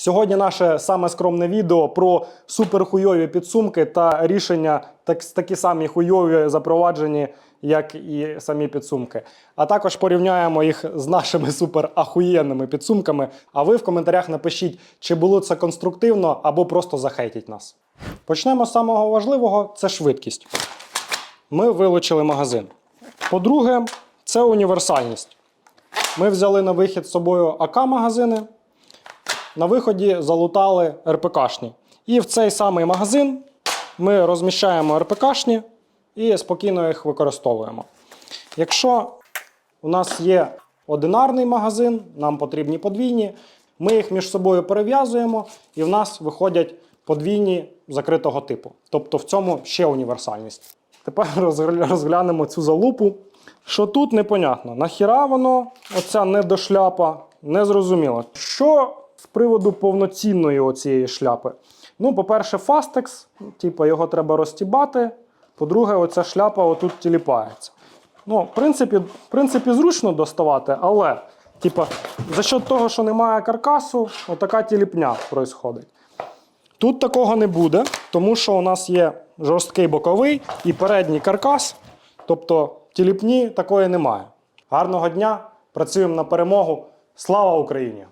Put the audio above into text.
Сьогодні наше саме скромне відео про суперхуйові підсумки та рішення так, такі самі хуйові запроваджені, як і самі підсумки. А також порівняємо їх з нашими суперахуєнними підсумками. А ви в коментарях напишіть, чи було це конструктивно або просто захейтіть нас. Почнемо з самого важливого це швидкість. Ми вилучили магазин. По-друге, це універсальність. Ми взяли на вихід з собою АК-магазини, на виході залутали РПКшні. І в цей самий магазин ми розміщаємо РПКшні і спокійно їх використовуємо. Якщо у нас є одинарний магазин, нам потрібні подвійні, ми їх між собою перев'язуємо, і в нас виходять подвійні закритого типу. Тобто в цьому ще універсальність. Тепер розглянемо цю залупу. Що тут непонятно. Нахіра воно, оця недошляпа, не зрозуміло. Що з приводу повноцінної оцієї шляпи? Ну, по-перше, фастекс, типу, його треба розтібати. По-друге, оця шляпа отут тіліпається. Ну, в принципі, в принципі, зручно доставати, але, типу, за счет того, що немає каркасу, отака тіліпня происходить. Тут такого не буде, тому що у нас є жорсткий боковий і передній каркас, тобто тіліпні такої немає. Гарного дня, працюємо на перемогу. Слава Україні!